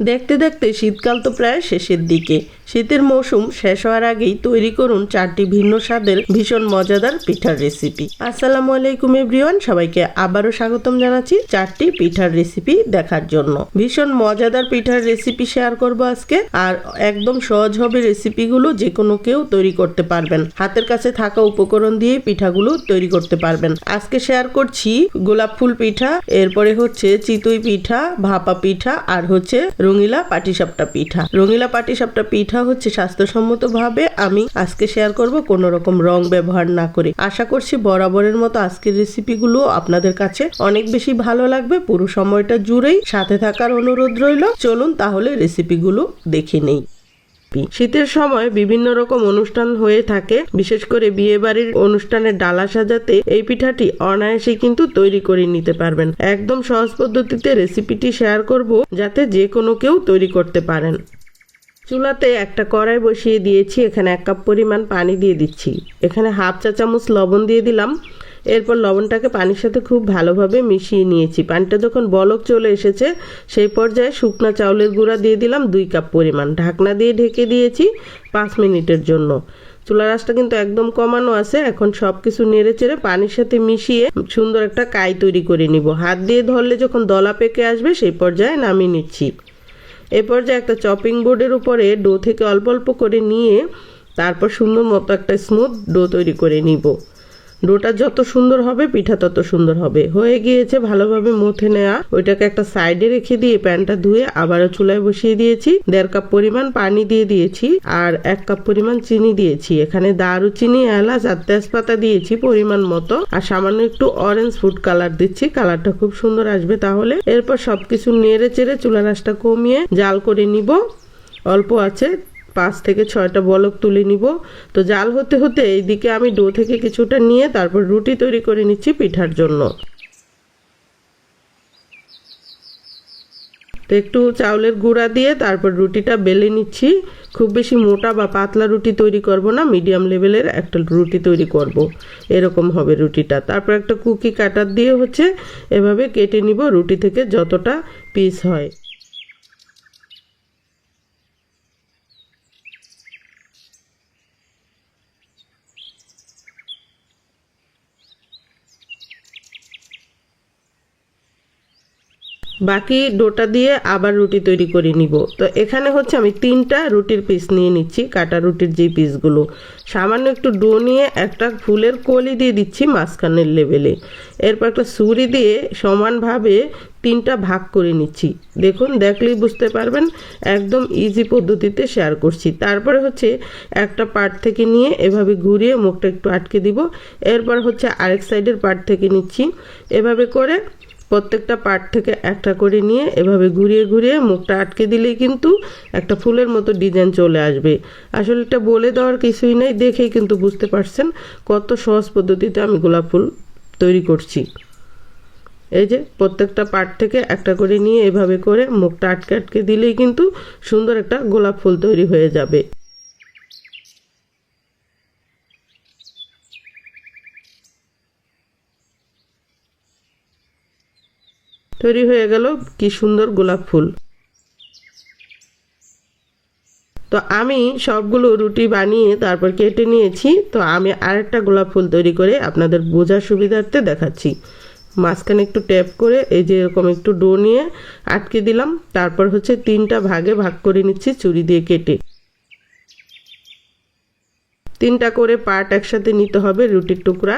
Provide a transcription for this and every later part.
দেখতে দেখতে শীতকাল তো প্রায় শেষের দিকে। শীতের মৌসুম শেষ হওয়ার আগেই তৈরি করুন চারটি ভিন্ন স্বাদের ভীষণ মজাদার পিঠার রেসিপি আসসালামু আলাইকুম এভরিওয়ান সবাইকে আবারও স্বাগতম জানাচ্ছি চারটি পিঠার রেসিপি দেখার জন্য। ভীষণ মজাদার পিঠার রেসিপি শেয়ার করব আজকে। আর একদম সহজ হবে রেসিপিগুলো যে কোনো কেউ তৈরি করতে পারবেন। হাতের কাছে থাকা উপকরণ দিয়ে পিঠাগুলো তৈরি করতে পারবেন। আজকে শেয়ার করছি গোলাপ ফুল পিঠা, এরপরে হচ্ছে চিতই পিঠা, ভাপা পিঠা, আর হচ্ছে রঙিলা পাটিসাপটা পিঠা। রঙিলা পাটিসাপটা পিঠা হচ্ছে স্বাস্থ্যসম্মতভাবে আমি আজকে শেয়ার করব কোনো রকম রং ব্যবহার না করে। আশা করছি বরাবরের মতো আজকের রেসিপিগুলো আপনাদের কাছে অনেক বেশি ভালো লাগবে। পুরো সময়টা জুড়েই সাথে থাকার অনুরোধ রইল। চলুন তাহলে রেসিপিগুলো দেখে নেই। শীতের সময় বিভিন্ন রকম অনুষ্ঠান হয়ে থাকে। বিশেষ করে বিয়ে বাড়ির অনুষ্ঠানের ডালা সাজাতে এই পিঠাটি অনায়াসে কিন্তু তৈরি করে নিতে পারবেন। একদম সহজ পদ্ধতিতে রেসিপিটি শেয়ার করব যাতে যে কোনো কেউ তৈরি করতে পারেন। চুলাতে একটা কড়াই বসিয়ে দিয়েছি, এখানে এক কাপ পরিমাণ পানি দিয়ে দিচ্ছি। এখানে হাফ চা চামচ লবণ দিয়ে দিলাম। এরপর লবণটাকে পানির সাথে খুব ভালোভাবে মিশিয়ে নিয়েছি। পানিটা যখন বলক চলে এসেছে, সেই পর্যায়ে শুকনা চাউলের গুঁড়া দিয়ে দিলাম দুই কাপ পরিমাণ। ঢাকনা দিয়ে ঢেকে দিয়েছি পাঁচ মিনিটের জন্য। চুলা রাসটা কিন্তু একদম কমানো আছে। এখন সব কিছু নেড়ে চেড়ে পানির সাথে মিশিয়ে সুন্দর একটা কাই তৈরি করে নিব। হাত দিয়ে ধরলে যখন দলা পেকে আসবে, সেই পর্যায়ে নামিয়ে নিচ্ছি। এ পর্যায়ে একটা চপিং বোর্ডের উপরে ডো থেকে অল্প অল্প করে নিয়ে তারপর সুন্দর মতো একটা স্মুথ ডো তৈরি করে নিব। ডোটা যত সুন্দর হবে, পিঠা তত সুন্দর হবে। হয়ে গিয়েছে ভালোভাবে মুথে নেওয়া ওইটাকে একটা সাইডে রেখে দিয়ে প্যানটা ধুয়ে আবারও চুলায় বসিয়ে দিয়েছি। দেড় কাপ পরিমাণ পানি দিয়ে দিয়েছি আর এক কাপ পরিমাণ চিনি দিয়েছি। এখানে দারুচিনি, এলাচ আর তেজপাতা দিয়েছি পরিমাণ মতো। আর সামান্য একটু অরেঞ্জ ফুড কালার দিচ্ছি। কালারটা খুব সুন্দর আসবে তাহলে। এরপর সবকিছু নেড়ে চেড়ে চুলা রাসটা কমিয়ে জাল করে নিব। অল্প আছে পাঁচ থেকে ছয়টা বলক তুলে নিব। তো জাল হতে হতে এইদিকে আমি ডো থেকে কিছুটা নিয়ে তারপর রুটি তৈরি করে নিচ্ছি পিঠার জন্য। তো একটু চাউলের গুঁড়া দিয়ে তারপর রুটিটা বেলে নিচ্ছি। খুব বেশি মোটা বা পাতলা রুটি তৈরি করব না, মিডিয়াম লেভেলের একটা রুটি তৈরি করব। এরকম হবে রুটিটা। তারপর একটা কুকি কাটার দিয়ে হচ্ছে এভাবে কেটে নিব রুটি থেকে যতটা পিস হয়। বাকি ডোটা দিয়ে আবার রুটি তৈরি করে নিব। তো এখানে হচ্ছে আমি তিনটা রুটির পিস নিয়ে নিচ্ছি, কাটা রুটির যে পিসগুলো সামান্য একটু ডো নিয়ে একটা ফুলের কলি দিয়ে দিচ্ছি মাঝখানের লেভেলে এরপর একটা ছুরি দিয়ে সমানভাবে তিনটা ভাগ করে নিচ্ছি। দেখুন, দেখলেই বুঝতে পারবেন, একদম ইজি পদ্ধতিতে শেয়ার করছি। তারপরে হচ্ছে একটা পার্ট থেকে নিয়ে এভাবে ঘুরিয়ে মুখটা একটু আটকে দিব। এরপর হচ্ছে আরেক সাইডের পার্ট থেকে নিচ্ছি। এভাবে করে প্রত্যেকটা পার্ট থেকে একটা করে নিয়ে এভাবে ঘুরিয়ে ঘুরিয়ে মুখটা আটকে দিলেই কিন্তু একটা ফুলের মতো ডিজাইন চলে আসবে। আসলে এটা বলে দেওয়ার কিছুই নেই, দেখেই কিন্তু বুঝতে পারছেন কত সহজ পদ্ধতিতে আমি গোলাপ ফুল তৈরি করছি। এই যে প্রত্যেকটা পার্ট থেকে একটা করে নিয়ে এভাবে করে মুখটা আটকে আটকে দিলেই কিন্তু সুন্দর একটা গোলাপ ফুল তৈরি হয়ে যাবে। তৈরি হয়ে গেল কি সুন্দর গোলাপ ফুল। তো আমি সবগুলো রুটি বানিয়ে তারপর কেটে নিয়েছি। তো আমি আরেকটা গোলাপ ফুল তৈরি করে আপনাদের বোঝার সুবিধার্থে দেখাচ্ছি। মাঝখানে একটু ট্যাপ করে এই যে এরকম একটু ডো নিয়ে আটকে দিলাম। তারপর হচ্ছে তিনটা ভাগে ভাগ করে নিচ্ছি চুরি দিয়ে কেটে। তিনটা করে পার্ট একসাথে নিতে হবে রুটির টুকরা।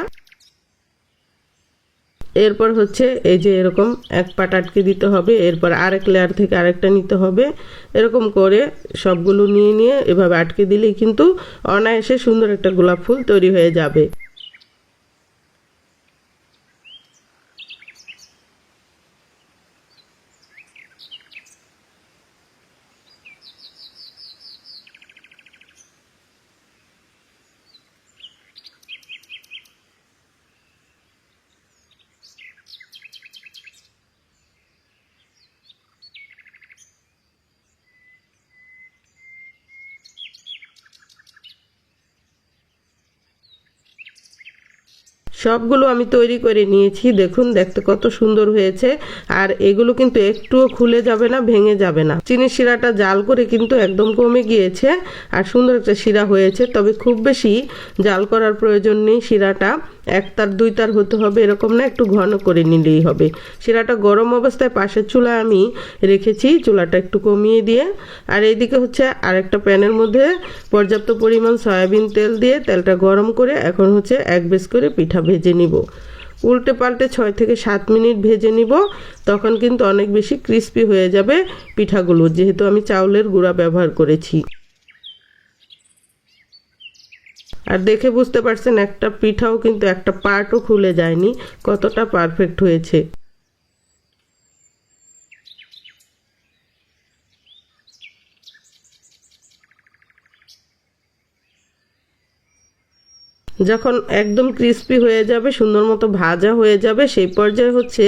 এরপর হচ্ছে এই যে এরকম এক পাট আটকে দিতে হবে, এরপর আরেক লেয়ার থেকে আরেকটা নিতে হবে। এরকম করে সবগুলো নিয়ে নিয়ে এভাবে আটকে দিলেই কিন্তু অনায়াসে সুন্দর একটা গোলাপ ফুল তৈরি হয়ে যাবে। সবগুলো আমি তৈরি করে নিয়েছি। দেখুন, দেখতে কত সুন্দর হয়েছে। আর এগুলো কিন্তু একটুও খুলে যাবে না, ভেঙে যাবে না। চিনির শিরাটা জাল করে কিন্তু একদম কমে গিয়েছে। আর সুন্দর একটা শিরা হয়েছে। তবে খুব বেশি জাল করার প্রয়োজন নেই শিরাটা। এক তার, দুই তার হতে হবে, এরকম না, একটু ঘন করে নিলেই হবে। শিরাটা গরম অবস্থায় পাশের চুলা আমি রেখেছি, চুলাটা একটু কমিয়ে দিয়ে। আর এইদিকে হচ্ছে আরেকটা প্যানের মধ্যে পর্যাপ্ত পরিমাণ সয়াবিন তেল দিয়ে তেলটা গরম করে এখন হচ্ছে এক বেশ করে পিঠা ভেজে নিব। উল্টে পাল্টে ছয় থেকে সাত মিনিট ভেজে নিব, তখন কিন্তু অনেক বেশি ক্রিস্পি হয়ে যাবে পিঠাগুলো, যেহেতু আমি চাউলের গুঁড়া ব্যবহার করেছি। আর দেখে বুঝতে পারছেন একটা পিঠাও কিন্তু একটা পার্টও খুলে যায়নি, কতটা পারফেক্ট হয়েছে। যখন একদম ক্রিস্পি হয়ে যাবে, সুন্দর মতো ভাজা হয়ে যাবে, সেই পর্যায়ে হচ্ছে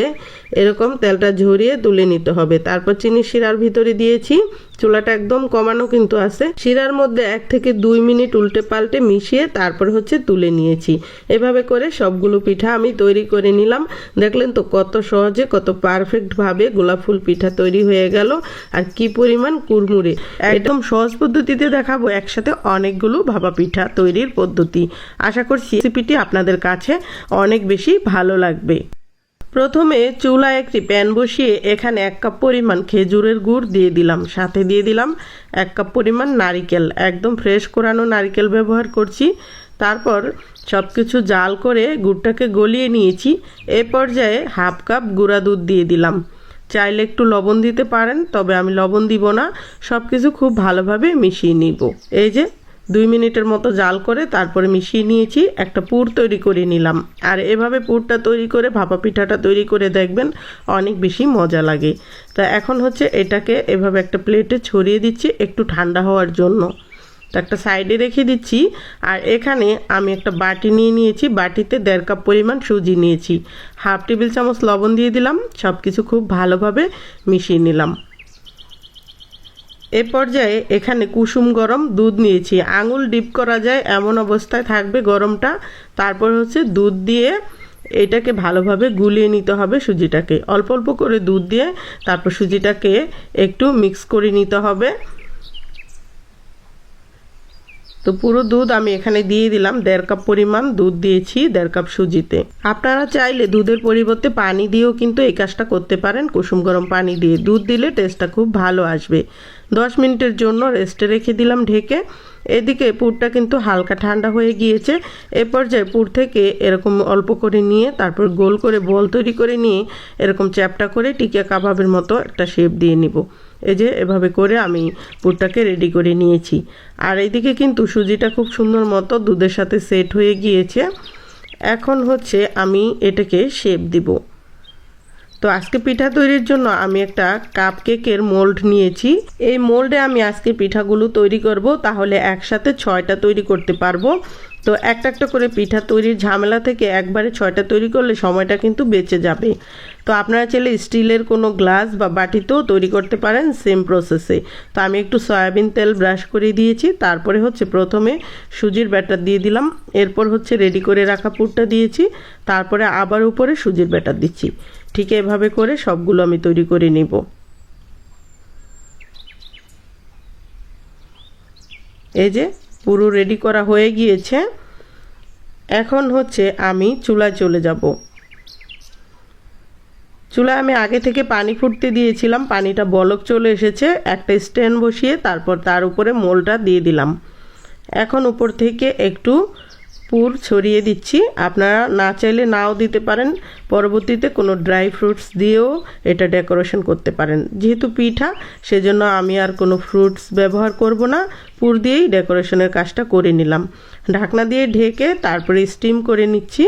এরকম তেলটা ঝরিয়ে তুলে নিতে হবে। তারপর চিনি শিরার ভিতরে দিয়েছি। চুলাটা একদম কমানো কিন্তু আছে। শিরার মধ্যে এক থেকে দুই মিনিট উল্টে পাল্টে মিশিয়ে তারপর হচ্ছে তুলে নিয়েছি। এভাবে করে সবগুলো পিঠা আমি তৈরি করে নিলাম। দেখলেন তো কত সহজে, কত পারফেক্ট ভাবে গোলাপ ফুল পিঠা তৈরি হয়ে গেল। আর কি পরিমাণ কুরমুরে একদম সহজ পদ্ধতিতে দেখাবো একসাথে অনেকগুলো ভাপা পিঠা তৈরির পদ্ধতি। আশা করছি রেসিপিটি আপনাদের কাছে অনেক বেশি ভালো লাগবে। প্রথমে চুলায় একটি প্যান বসিয়ে এখানে এক কাপ পরিমাণ খেজুরের গুড় দিয়ে দিলাম। সাথে দিয়ে দিলাম এক কাপ পরিমাণ নারিকেল। একদম ফ্রেশ কোরানো নারিকেল ব্যবহার করছি। তারপর সব কিছু জাল করে গুড়টাকে গলিয়ে নিয়েছি। এ পর্যায়ে হাফ কাপ গুঁড়া দুধ দিয়ে দিলাম। চাইলে একটু লবণ দিতে পারেন, তবে আমি লবণ দিব না। সব কিছু খুব ভালোভাবে মিশিয়ে নিব। এই যে দুই মিনিটের মতো জাল করে তারপরে মিশিয়ে নিয়েছি, একটা পুর তৈরি করে নিলাম। আর এভাবে পুরটা তৈরি করে, ভাপা পিঠাটা তৈরি করে দেখবেন অনেক বেশি মজা লাগে। তা এখন হচ্ছে এটাকে এভাবে একটা প্লেটে ছড়িয়ে দিচ্ছি একটু ঠান্ডা হওয়ার জন্য। তো একটা সাইডে রেখে দিচ্ছি। আর এখানে আমি একটা বাটি নিয়ে নিয়েছি। বাটিতে দেড় কাপ পরিমাণ সুজি নিয়েছি। হাফ টেবিল চামচ লবণ দিয়ে দিলাম। সব কিছু খুব ভালোভাবে মিশিয়ে নিলাম। এ পর্যায়ে এখানে কুসুম গরম দুধ নিয়েছি। আঙুল ডিপ করা যায় এমন অবস্থায় থাকবে গরমটা। তারপর হচ্ছে দুধ দিয়ে এটাকে ভালোভাবে গুলিয়ে নিতে হবে সুজিটাকে। অল্প অল্প করে দুধ দিয়ে তারপর সুজিটাকে একটু মিক্স করে নিতে হবে। তো পুরো দুধ আমি এখানে দিয়ে দিলাম। দেড় কাপ পরিমাণ দুধ দিয়েছি, দেড় কাপ সুজিতে। আপনারা চাইলে দুধের পরিবর্তে পানি দিয়েও কিন্তু এই কাজটা করতে পারেন। কুসুম গরম পানি দিয়ে দুধ দিলে টেস্টটা খুব ভালো আসবে। দশ মিনিটের জন্য রেস্টে রেখে দিলাম ঢেকে। এদিকে পুরটা কিন্তু হালকা ঠান্ডা হয়ে গিয়েছে। এ পর্যায়ে পুর থেকে এরকম অল্প করে নিয়ে, তারপর গোল করে বল তৈরি করে নিয়ে এরকম চ্যাপটা করে টিকিয়া কাবাবের মতো একটা শেপ দিয়ে নিব। এই যে এভাবে করে আমি পুরটাকে রেডি করে নিয়েছি। আর এইদিকে কিন্তু সুজিটা খুব সুন্দর মতো দুধের সাথে সেট হয়ে গিয়েছে। এখন হচ্ছে আমি এটাকে শেপ দিব। তো আজকে পিঠা তৈরির জন্য আমি একটা কাপ কেকের মোল্ড নিয়েছি। এই মোল্ডে আমি আজকে পিঠাগুলো তৈরি করব, তাহলে একসাথে ছয়টা তৈরি করতে পারব। তো একটা একটা করে পিঠা তৈরির ঝামেলা থেকে একবারে ছয়টা তৈরি করলে সময়টা কিন্তু বেঁচে যাবে। তো আপনারা চাইলে স্টিলের কোনো গ্লাস বা বাটিতেও তৈরি করতে পারেন সেম প্রসেসে। তো আমি একটু সয়াবিন তেল ব্রাশ করে দিয়েছি, তারপরে হচ্ছে প্রথমে সুজির ব্যাটার দিয়ে দিলাম, এরপর হচ্ছে রেডি করে রাখা পুরটা দিয়েছি, তারপরে আবার উপরে সুজির ব্যাটার দিচ্ছি। ঠিক এভাবে করে সবগুলো আমি তৈরি করে নিব। এই যে পুরো রেডি করা হয়ে গিয়েছে। এখন হচ্ছে আমি চুলায় চলে যাব। চুলায় আমি আগে থেকে পানি ফুটতে দিয়েছিলাম, পানিটা বলক চলে এসেছে, একটা স্ট্যান্ড বসিয়ে তারপর তার উপরে মোলটা দিয়ে দিলাম। এখন উপর থেকে একটু পুর ছড়িয়ে দিচ্ছি। আপনারা না চাইলে নাও দিতে পারেন। পরবর্তীতে কোনো ড্রাই ফ্রুটস দিয়েও এটা ডেকোরেশন করতে পারেন। যেহেতু পিঠা, সেজন্য আমি আর কোনো ফ্রুটস ব্যবহার করব না। পুর দিয়েই ডেকোরেশনের কাজটা করে নিলাম। ঢাকনা দিয়ে ঢেকে তারপরে স্টিম করে নিচ্ছি।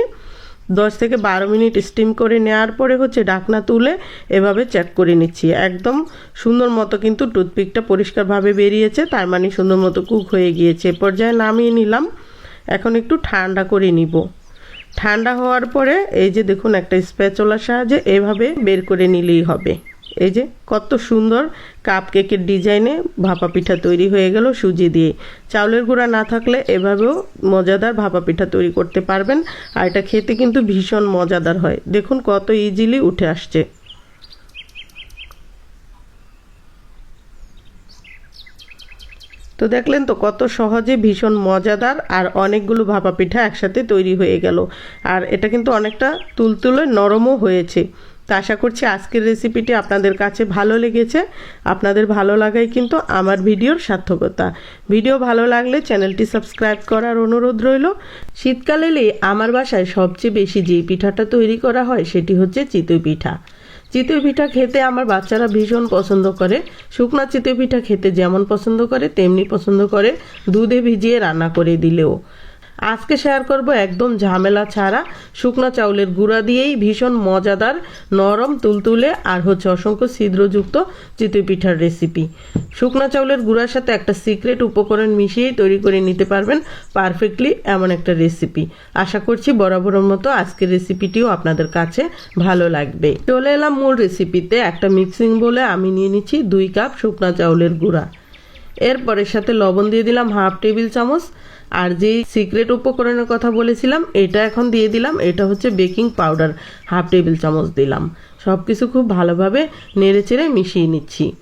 দশ থেকে বারো মিনিট স্টিম করে নেওয়ার পরে হচ্ছে ঢাকনা তুলে এভাবে চেক করে নিচ্ছি। একদম সুন্দর মতো কিন্তু টুথপিকটা পরিষ্কারভাবে বেরিয়েছে, তার মানে সুন্দর মতো কুক হয়ে গিয়েছে। পর্যায়ে নামিয়ে নিলাম। এখন একটু ঠান্ডা করে নিব। ঠান্ডা হওয়ার পরে এই যে দেখুন একটা স্প্যাচলার সাহায্যে এভাবে বের করে নিলেই হবে। এই যে কত সুন্দর কাপ কেকের ডিজাইনে ভাপা পিঠা তৈরি হয়ে গেল সুজি দিয়ে। চাউলের গুঁড়া না থাকলে এভাবেও মজাদার ভাপা পিঠা তৈরি করতে পারবেন। আর এটা খেতে কিন্তু ভীষণ মজাদার হয়। দেখুন কত ইজিলি উঠে আসছে। তো দেখলেন তো কত সহজে ভীষণ মজাদার আর অনেকগুলো ভাপা পিঠা একসাথে তৈরি হয়ে গেল। আর এটা কিন্তু অনেকটা তুলতুলে নরমও হয়েছে। তো আশা করছি আজকের রেসিপিটি আপনাদের কাছে ভালো লেগেছে। আপনাদের ভালো লাগাই কিন্তু আমার ভিডিওর সার্থকতা। ভিডিও ভালো লাগলে চ্যানেলটি সাবস্ক্রাইব করার অনুরোধ রইল। শীতকাল আমার বাসায় সবচেয়ে বেশি যে পিঠাটা তৈরি করা হয় সেটি হচ্ছে চিতই পিঠা। চিতই পিঠা খেতে আমার বাচ্চারা ভীষণ পছন্দ করে। শুকনা চিতই পিঠা খেতে যেমন পছন্দ করে, তেমনি পছন্দ করে। দুধে ভিজিয়ে রান্না করে দিলেও। আজকে শেয়ার করব একদম ঝামেলা ছাড়া শুকনা চাউলের গুঁড়া দিয়েই ভীষণ মজাদার নরম তুলতুলে আর হচ্ছে অসংখ্য ছিদ্রযুক্ত চিতই পিঠার রেসিপি শুকনা চাউলের গুঁড়ার সাথে একটা সিক্রেট উপকরণ মিশিয়েই তৈরি করে নিতে পারবেন পারফেক্টলি এমন একটা রেসিপি আশা করছি বরাবরের মতো আজকের রেসিপিটিও আপনাদের কাছে ভালো লাগবে। চলে এলাম মূল রেসিপিতে একটা মিক্সিং বলে আমি নিয়ে নিচ্ছি দুই কাপ শুকনা চাউলের গুঁড়া। এরপরের সাথে লবণ দিয়ে দিলাম হাফ টেবিল চামচ। আর যেই সিক্রেট উপকরণের কথা বলেছিলাম, এটা এখন দিয়ে দিলাম। এটা হচ্ছে বেকিং পাউডার হাফ টেবিল চামচ দিলাম। সব কিছু খুব ভালোভাবে নেড়ে চেড়ে মিশিয়ে নিচ্ছি।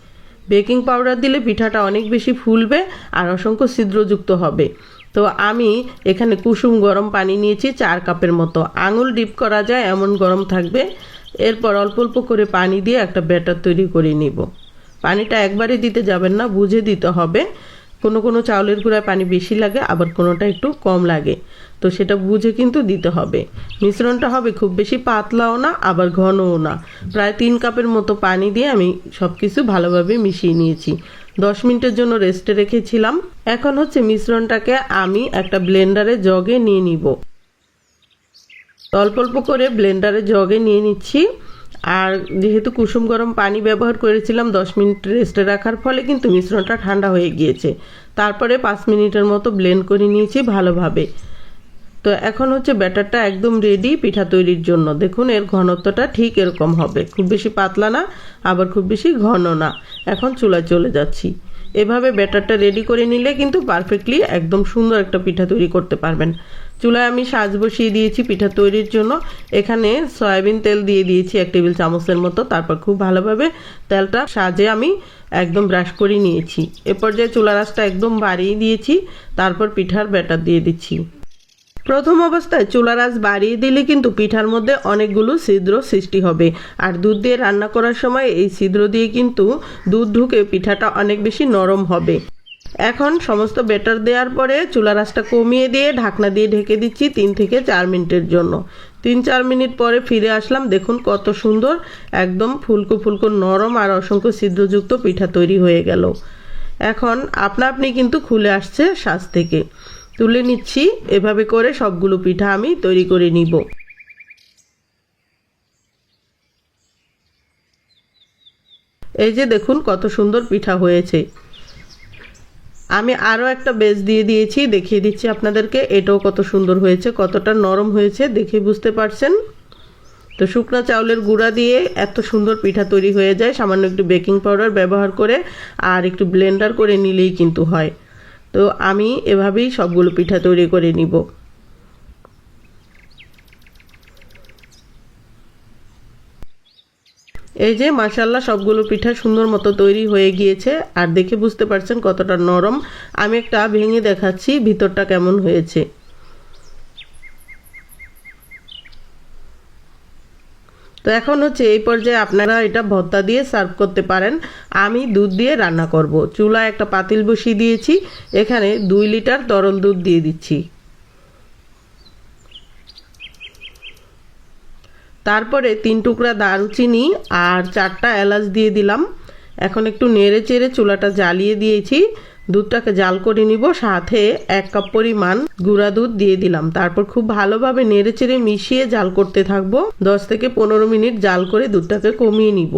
বেকিং পাউডার দিলে পিঠাটা অনেক বেশি ফুলবে আর অসংখ্য ছিদ্রযুক্ত হবে। তো আমি এখানে কুসুম গরম পানি নিয়েছি চার কাপের মতো। আঙুল ডিপ করা যায়, এমন গরম থাকবে। এরপর অল্প অল্প করে পানি দিয়ে একটা ব্যাটার তৈরি করে নিব। পানিটা একবারে দিতে যাবেন না, বুঝে দিতে হবে। কোনো কোনো চাউলের গুঁড়ায় পানি বেশি লাগে, আবার কোনোটা একটু কম লাগে। তো সেটা বুঝে কিন্তু দিতে হবে। মিশ্রণটা হবে খুব বেশি পাতলাও না, আবার ঘনও না। প্রায় তিন কাপের মতো পানি দিয়ে আমি সব কিছু ভালোভাবে মিশিয়ে নিয়েছি। দশ মিনিটের জন্য রেস্টে রেখেছিলাম। এখন হচ্ছে মিশ্রণটাকে আমি একটা ব্লেন্ডারে জগে নিয়ে নিব। অল্প অল্প করে ব্লেন্ডারে জগে নিয়ে নিচ্ছি। আর যেহেতু কুসুম গরম পানি ব্যবহার করেছিলাম, দশ মিনিট রেস্টে রাখার ফলে কিন্তু মিশ্রণটা ঠান্ডা হয়ে গিয়েছে। তারপরে পাঁচ মিনিটের মতো ব্লেন্ড করে নিয়েছি ভালোভাবে। তো এখন হচ্ছে ব্যাটারটা একদম রেডি পিঠা তৈরির জন্য। দেখুন, এর ঘনত্বটা ঠিক এরকম হবে। খুব বেশি পাতলা না, আবার খুব বেশি ঘন না। এখন চুলায় চলে যাচ্ছি। এভাবে ব্যাটারটা রেডি করে নিলে কিন্তু পারফেক্টলি একদম সুন্দর একটা পিঠা তৈরি করতে পারবেন। চুলায় আমি সাজ বসিয়ে দিয়েছি পিঠা তৈরির জন্য। এখানে সয়াবিন তেল দিয়ে দিয়েছি এক টেবিল চামচের মতো। তারপর খুব ভালোভাবে তেলটা সাজে আমি একদম ব্রাশ করে নিয়েছি। এ পর্যায়ে চুলা রাসটা একদম বাড়িয়ে দিয়েছি। তারপর পিঠার ব্যাটার দিয়ে দিচ্ছি। প্রথম অবস্থায় চুলার আঁচ বাড়িয়ে দিলে কিন্তু পিঠার মধ্যে অনেকগুলো ছিদ্র সৃষ্টি হবে। আর দুধ দিয়ে রান্না করার সময় এই ছিদ্র দিয়ে কিন্তু দুধ ঢুকে পিঠাটা অনেক বেশি নরম হবে। এখন সমস্ত বেটার দেওয়ার পরে চুলা আঁচটা কমিয়ে দিয়ে ঢাকনা দিয়ে ঢেকে দিচ্ছি তিন থেকে চার মিনিটের জন্য। তিন চার মিনিট পরে ফিরে আসলাম, দেখুন কত সুন্দর, একদম ফুলকো ফুলকো নরম আর অসংখ্য ছিদ্রযুক্ত পিঠা তৈরি হয়ে গেল। এখন আপনা আপনি কিন্তু খুলে আসছে শ্বাস থেকে। তুলে নিচ্ছি, এভাবে করে সবগুলো পিঠা আমি তৈরি করে নিব। এই যে দেখুন কত সুন্দর পিঠা হয়েছে। আমি আরও একটা বেজ দিয়ে দিয়েছি, দেখিয়ে দিচ্ছি আপনাদেরকে। এটাও কত সুন্দর হয়েছে, কতটা নরম হয়েছে, দেখে বুঝতে পারছেন? তো শুকনো চাউলের গুঁড়া দিয়ে এত সুন্দর পিঠা তৈরি হয়ে যায়, সামান্য একটু বেকিং পাউডার ব্যবহার করে আর একটু ব্লেন্ডার করে নিলেই কিন্তু হয়। তো আমি এভাবেই সবগুলো পিঠা তৈরি করে নিব। এই যে মাসাল্লাহ সবগুলো পিঠা সুন্দর মতো তৈরি হয়ে গিয়েছে। আর দেখে বুঝতে পারছেন কতটা নরম। আমি একটা ভেঙে দেখাচ্ছি, ভিতরটা কেমন হয়েছে। তো এখন হচ্ছে এই পর্যায়ে আপনারা এটা ভর্তা দিয়ে সার্ভ করতে পারেন। আমি দুধ দিয়ে রান্না করব। চুলায় একটা পাতিল বসিয়ে দিয়েছি। এখানে দুই লিটার তরল দুধ দিয়ে দিচ্ছি। তারপরে তিন টুকরা দারুচিনি আর চারটা এলাচ দিয়ে দিলাম। এখন একটু নেড়ে চেড়ে চুলাটা জ্বালিয়ে দিয়েছি। দুধটাকে জাল করে নিব, সাথে এক কাপ পরিমাণ গুঁড়া দুধ দিয়ে দিলাম। তারপর খুব ভালোভাবে নেড়ে চেড়ে মিশিয়ে জাল করতে থাকব। দশ থেকে পনেরো মিনিট জাল করে দুধটাকে কমিয়ে নিব।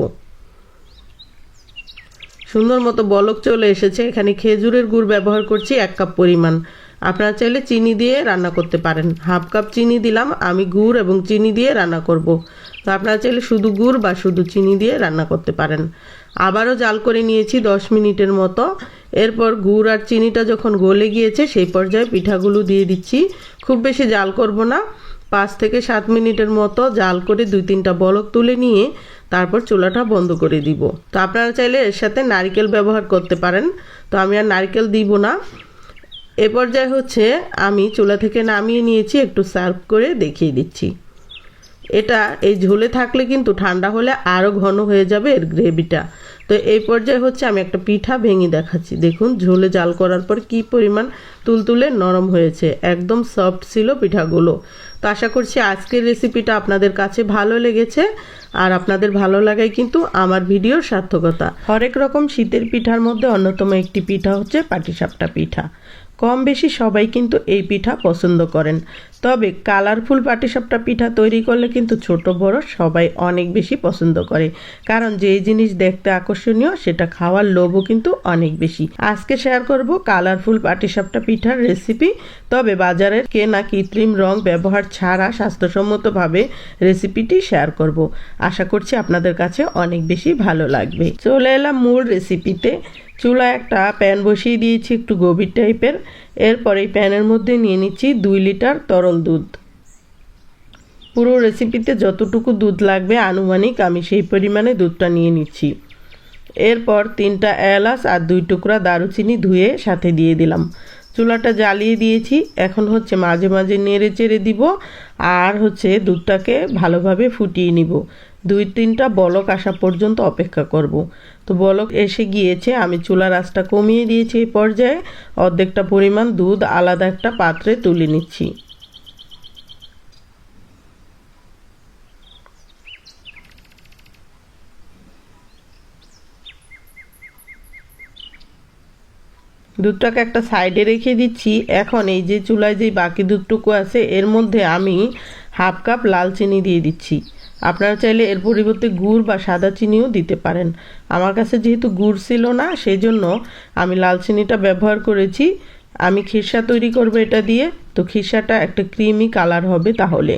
সুন্দর মতো বলক চলে এসেছে। এখানে খেজুরের গুড় ব্যবহার করছি এক কাপ পরিমাণ। আপনারা চাইলে চিনি দিয়ে রান্না করতে পারেন। হাফ কাপ চিনি দিলাম, আমি গুড় এবং চিনি দিয়ে রান্না করব। তো আপনারা চাইলে শুধু গুড় বা শুধু চিনি দিয়ে রান্না করতে পারেন। আবারও জাল করে নিয়েছি দশ মিনিটের মতো। এরপর গুড় আর চিনিটা যখন গলে গিয়েছে, সেই পর্যায়ে পিঠাগুলো দিয়ে দিচ্ছি। খুব বেশি জাল করব না। পাঁচ থেকে সাত মিনিটের মতো জাল করে দুই তিনটা বলক তুলে নিয়ে তারপর চুলাটা বন্ধ করে দিব। তো আপনারা চাইলে এর সাথে নারকেল ব্যবহার করতে পারেন। তো আমি আর নারকেল দিব না। এ পর্যায়ে হচ্ছে আমি চুলা থেকে নামিয়ে নিয়েছি, একটু সার্ভ করে দেখিয়ে দিচ্ছি। এটা এই ঝোলে থাকলে কিন্তু ঠান্ডা হলে আরও ঘন হয়ে যাবে এর গ্রেভিটা। তো এই পর্যায়ে হচ্ছে আমি একটা পিঠা ভেঙে দেখাচ্ছি। দেখুন, ঝোলে জাল করার পর কি পরিমাণ তুলতুলে নরম হয়েছে। একদম সফট ছিল পিঠাগুলো। তো আশা করছি আজকের রেসিপিটা আপনাদের কাছে ভালো লেগেছে। আর আপনাদের ভালো লাগাই কিন্তু আমার ভিডিওর সার্থকতা। হরেক রকম শীতের পিঠার মধ্যে অন্যতম একটি পিঠা হচ্ছে পাটিসাপটা পিঠা। কম বেশি সবাই কিন্তু এই পিঠা পছন্দ করেন। তবে কালারফুল পাটিসাপটা পিঠা তৈরি করলে কিন্তু ছোট বড় সবাই অনেক বেশি পছন্দ করে। কারণ যেই জিনিস দেখতে আকর্ষণীয়, সেটা খাওয়ার লোভও কিন্তু অনেক বেশি। আজকে শেয়ার করব কালারফুল পাটিসাপটা পিঠার রেসিপি তবে বাজারের কেনা কৃত্রিম রং ব্যবহার ছাড়া স্বাস্থ্যসম্মতভাবে রেসিপিটি শেয়ার করব। আশা করছি আপনাদের কাছে অনেক বেশি ভালো লাগবে। চলে এলাম মূল রেসিপিতে চুলা একটা প্যান বসিয়ে দিয়েছি, একটু গভীর টাইপের এরপর এই প্যানের মধ্যে নিয়ে নিচ্ছি দুই লিটার তরল দুধ। পুরো রেসিপিতে যতটুকু দুধ লাগবে আনুমানিক আমি সেই পরিমাণে দুধটা নিয়ে নিচ্ছি। এরপর তিনটা এলাচ আর দুই টুকরা দারুচিনি ধুয়ে সাথে দিয়ে দিলাম। চুলাটা জ্বালিয়ে দিয়েছি। এখন হচ্ছে মাঝে মাঝে নেড়ে চেড়ে দিব আর হচ্ছে দুধটাকে ভালোভাবে ফুটিয়ে নিব। দুই তিনটা বলক আসা পর্যন্ত অপেক্ষা করব। তো বলক এসে গিয়েছে, আমি চুলার আঁচটা কমিয়ে দিয়েছি এই পর্যায়ে। অর্ধেকটা পরিমাণ দুধ আলাদা একটা পাত্রে তুলে নিচ্ছি। দুধটাকে একটা সাইডে রেখে দিচ্ছি। এখন এই যে চুলায় যে বাকি দুধটুকু আছে, এর মধ্যে আমি হাফ কাপ লাল চিনি দিয়ে দিচ্ছি। আপনারা চাইলে এর পরিবর্তে গুড় বা সাদা চিনিও দিতে পারেন। আমার কাছে যেহেতু গুড় ছিল না সেই জন্য আমি লাল চিনিটা ব্যবহার করেছি। আমি খিরসা তৈরি করব এটা দিয়ে। তো খিরসাটা একটা ক্রিমি কালার হবে তাহলে।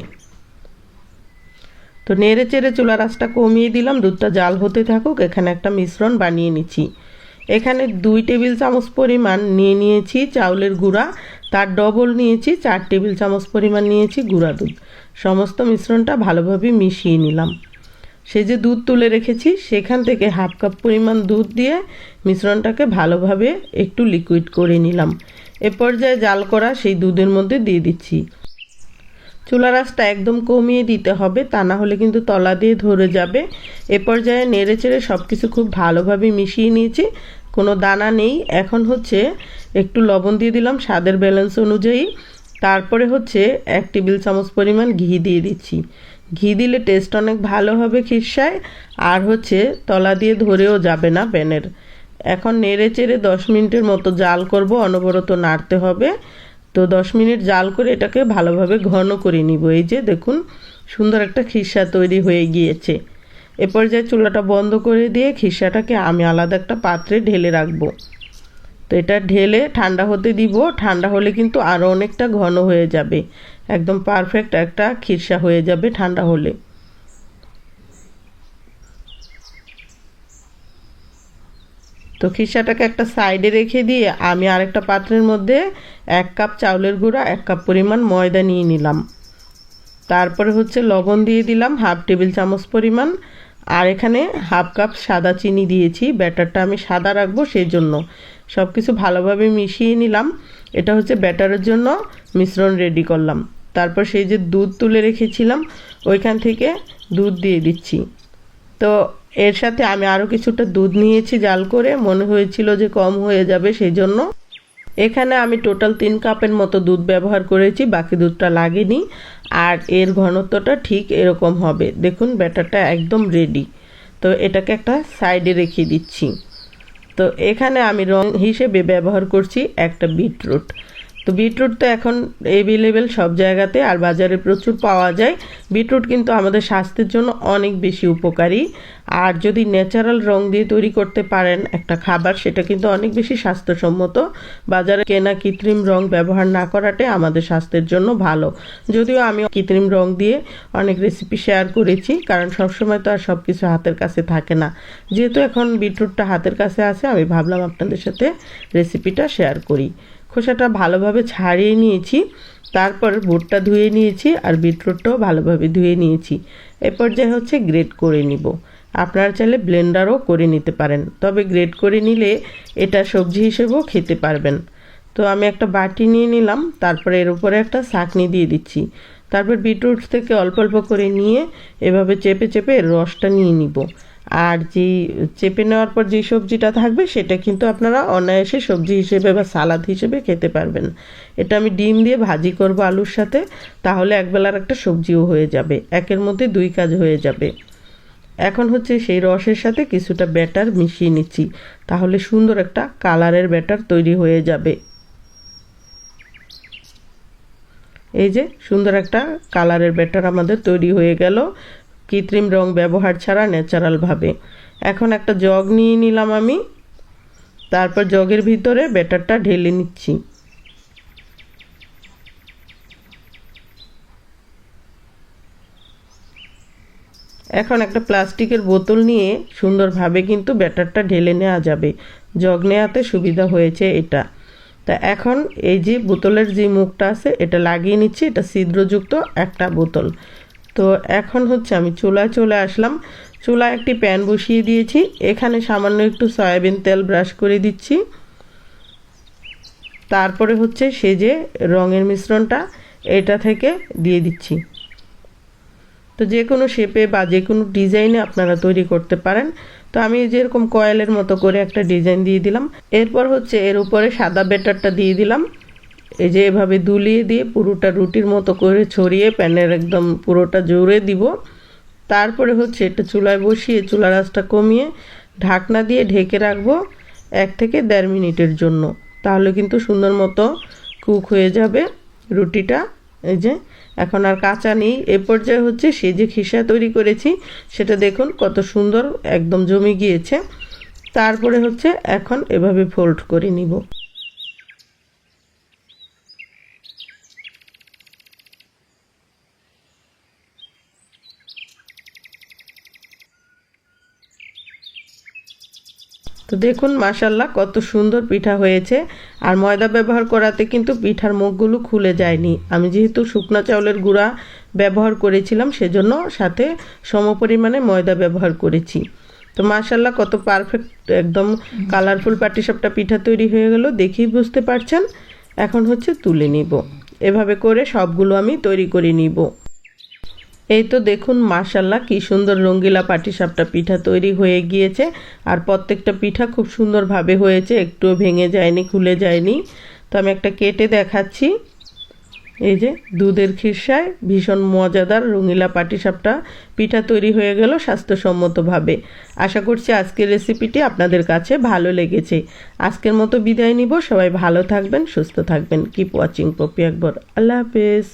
তো নেড়ে চেড়ে চুলার আঁচটা কমিয়ে দিলাম। দুধটা জাল হতে থাকুক, এখানে একটা মিশ্রণ বানিয়ে নিচ্ছি। এখানে দুই টেবিল চামচ পরিমাণ নিয়ে নিয়েছি চাউলের গুঁড়া। তার ডবল নিয়েছি চার টেবিল চামচ পরিমাণ নিয়েছি গুঁড়া দুধ। সমস্ত মিশ্রণটা ভালোভাবে মিশিয়ে নিলাম। সে যে দুধ তুলে রেখেছি, সেখান থেকে হাফ কাপ পরিমাণ দুধ দিয়ে মিশ্রণটাকে ভালোভাবে একটু লিকুইড করে নিলাম। এ পর্যায়ে জাল করা সেই দুধের মধ্যে দিয়ে দিচ্ছি। চুলা রাসটা একদম কমিয়ে দিতে হবে, তা না হলে কিন্তু তলা দিয়ে ধরে যাবে। এ পর্যায়ে নেড়ে চেড়ে সব কিছু খুব ভালোভাবে মিশিয়ে নিয়েছি। কোনো দানা নেই। এখন হচ্ছে একটু লবণ দিয়ে দিলাম স্বাদের ব্যালেন্স অনুযায়ী। তারপরে হচ্ছে এক টেবিল চামচ পরিমাণ ঘি দিয়ে দিচ্ছি। ঘি দিলে টেস্ট অনেক ভালো হবে খিরসায় আর হচ্ছে তলা দিয়ে ধরেও যাবে না প্যানের। এখন নেড়ে চেড়ে দশ মিনিটের মতো জাল করব, অনবরত নাড়তে হবে। তো দশ মিনিট জাল করে এটাকে ভালোভাবে ঘন করে নিব। এই যে দেখুন, সুন্দর একটা খিরসা তৈরি হয়ে গিয়েছে। এ পর্যায়ে চুলাটা বন্ধ করে দিয়ে খিসাটাকে আমি আলাদা একটা পাত্রে ঢেলে রাখব। তো এটা ঢেলে ঠান্ডা হতে দিব। ঠান্ডা হলে কিন্তু আরও অনেকটা ঘন হয়ে যাবে। একদম পারফেক্ট একটা খিরসা হয়ে যাবে ঠান্ডা হলে। তো খিরসাটাকে একটা সাইডে রেখে দিয়ে আমি আরেকটা পাত্রের মধ্যে এক কাপ চাউলের গুঁড়া, এক কাপ পরিমাণ ময়দা নিয়ে নিলাম। তারপরে হচ্ছে লবণ দিয়ে দিলাম হাফ টেবিল চামচ পরিমাণ আর এখানে হাফ কাপ সাদা চিনি দিয়েছি। ব্যাটারটা আমি সাদা রাখব সেই জন্য সব কিছু ভালোভাবে মিশিয়ে নিলাম। এটা হচ্ছে ব্যাটারের জন্য মিশ্রণ রেডি করলাম। তারপর সেই যে দুধ তুলে রেখেছিলাম, ওইখান থেকে দুধ দিয়ে দিচ্ছি। তো এর সাথে আমি আরও কিছুটা দুধ নিয়েছি জাল করে। মনে হয়েছিল যে কম হয়ে যাবে সেই জন্য এখানে আমি টোটাল তিন কাপের মতো দুধ ব্যবহার করেছি, বাকি দুধটা লাগেনি। আর এর ঘনত্বটা ঠিক এরকম হবে। দেখুন, ব্যাটারটা একদম রেডি তো এটাকে একটা সাইডে রেখে দিচ্ছি। তো এখানে আমি রং হিসেবে ব্যবহার করছি একটা বিটরুট তো বিটরুট তো এখন এভেলেবেল সব জায়গাতে, আর বাজারে প্রচুর পাওয়া যায়। বিটরুট কিন্তু আমাদের স্বাস্থ্যের জন্য অনেক বেশি উপকারী। আর যদি ন্যাচারাল রং দিয়ে তৈরি করতে পারেন একটা খাবার, সেটা কিন্তু অনেক বেশি স্বাস্থ্যসম্মত। বাজারে কেনা কৃত্রিম রং ব্যবহার না করাটাই আমাদের স্বাস্থ্যের জন্য ভালো। যদিও আমি কৃত্রিম রং দিয়ে অনেক রেসিপি শেয়ার করেছি, কারণ সবসময় তো আর সব কিছু হাতের কাছে থাকে না। যেহেতু এখন বিটরুটটা হাতের কাছে আছে, আমি ভাবলাম আপনাদের সাথে রেসিপিটা শেয়ার করি। খোসাটা ভালোভাবে ছাড়িয়ে নিয়েছি। তারপর বুটটা ধুয়ে নিয়েছি আর বিটরুটটাও ভালোভাবে ধুয়ে নিয়েছি। এ পর্যায়ে হচ্ছে গ্রেট করে নিব। আপনারা চাইলে ব্লেন্ডারও করে নিতে পারেন। তবে গ্রেট করে নিলে এটা সবজি হিসেবেও খেতে পারবেন। তো আমি একটা বাটি নিয়ে নিলাম, তারপরে এর উপরে একটা ছাঁকনি দিয়ে দিচ্ছি। তারপর বিটরুট থেকে অল্প অল্প করে নিয়ে এভাবে চেপে চেপে রসটা নিয়ে নিব। আর যেই চেপে নেওয়ার পর যেই সবজিটা থাকবে, সেটা কিন্তু আপনারা অনায়াসে সবজি হিসেবে বা সালাদ হিসেবে খেতে পারবেন। এটা আমি ডিম দিয়ে ভাজি করব আলুর সাথে, তাহলে একবেলার একটা সবজিও হয়ে যাবে। একের মধ্যে দুই কাজ হয়ে যাবে। এখন হচ্ছে সেই রসের সাথে কিছুটা ব্যাটার মিশিয়ে নিচ্ছি, তাহলে সুন্দর একটা কালারের ব্যাটার তৈরি হয়ে যাবে। এই যে সুন্দর একটা কালারের ব্যাটার আমাদের তৈরি হয়ে গেল। কৃত্রিম রং ব্যবহার ছাড়া ন্যাচারালভাবে এখন একটা জগ নিয়ে নিলাম আমি। তারপর জগের ভিতরে ব্যাটারটা ঢেলে নিচ্ছি। এখন একটা প্লাস্টিকের বোতল নিয়ে সুন্দরভাবে কিন্তু ব্যাটারটা ঢেলে নেওয়া যাবে। জগ নেওয়াতে সুবিধা হয়েছে এটা। তা এখন এই যে বোতলের যে মুখটা আছে, এটা লাগিয়ে নিচ্ছি। এটা ছিদ্রযুক্ত একটা বোতল। তো এখন হচ্ছে আমি চুলায় চলে আসলাম। চুলায় একটি প্যান বসিয়ে দিয়েছি। এখানে সামান্য একটু সয়াবিন তেল ব্রাশ করে দিচ্ছি। তারপরে হচ্ছে সে যে রঙের মিশ্রণটা এটা থেকে দিয়ে দিচ্ছি। তো যে কোনো শেপে বা যে কোনো ডিজাইনে আপনারা তৈরি করতে পারেন। তো আমি যেরকম কয়েলের মতো করে একটা ডিজাইন দিয়ে দিলাম। এরপর হচ্ছে এর উপরে সাদা বেটারটা দিয়ে দিলাম। এই যে এভাবে দুলিয়ে দিয়ে পুরোটা রুটির মতো করে ছড়িয়ে প্যানের একদম পুরোটা জোরে দিব। তারপরে হচ্ছে এটা চুলায় বসিয়ে চুলা রাসটা কমিয়ে ঢাকনা দিয়ে ঢেকে রাখব এক থেকে দেড় মিনিটের জন্য। তাহলে কিন্তু সুন্দর মতো কুক হয়ে যাবে রুটিটা। এই যে এখন আর কাঁচা নেই। এ পর্যায়ে হচ্ছে সে যে খিসা তৈরি করেছি, সেটা দেখুন কত সুন্দর একদম জমে গিয়েছে। তারপরে হচ্ছে এখন এভাবে ফোল্ড করে নিব। তো দেখুন মাসাল্লাহ কত সুন্দর পিঠা হয়েছে। আর ময়দা ব্যবহার করাতে কিন্তু পিঠার মুখগুলো খুলে যায়নি। আমি যেহেতু শুকনা চাউলের গুঁড়া ব্যবহার করেছিলাম, সেজন্য সাথে সমপরিমাণে ময়দা ব্যবহার করেছি। তো মাসাল্লাহ কত পারফেক্ট একদম কালারফুল পাটিসাপটা পিঠা তৈরি হয়ে গেল। দেখেই বুঝতে পারছেন। এখন হচ্ছে তুলে নিব। এভাবে করে সবগুলো আমি তৈরি করে নিব। এই তো দেখুন মাশাল্লাহ কি সুন্দর রঙ্গিলা পাটিসাপটা পিঠা তৈরি হয়ে গিয়েছে। আর প্রত্যেকটা পিঠা খুব সুন্দরভাবে হয়েছে, একটুও ভেঙে যায়নি, খুলে যায়নি। তো আমি একটা কেটে দেখাচ্ছি। এই যে, দুধের খিরসায় ভীষণ মজাদার রঙিলা পাটিসাপটা পিঠা তৈরি হয়ে গেল স্বাস্থ্যসম্মতভাবে। আশা করছি আজকের রেসিপিটি আপনাদের কাছে ভালো লেগেছে। আজকের মতো বিদায় নিব, সবাই ভালো থাকবেন, সুস্থ থাকবেন। কিপ ওয়াচিং পপি আকবর আল্লাহ হাফেজ।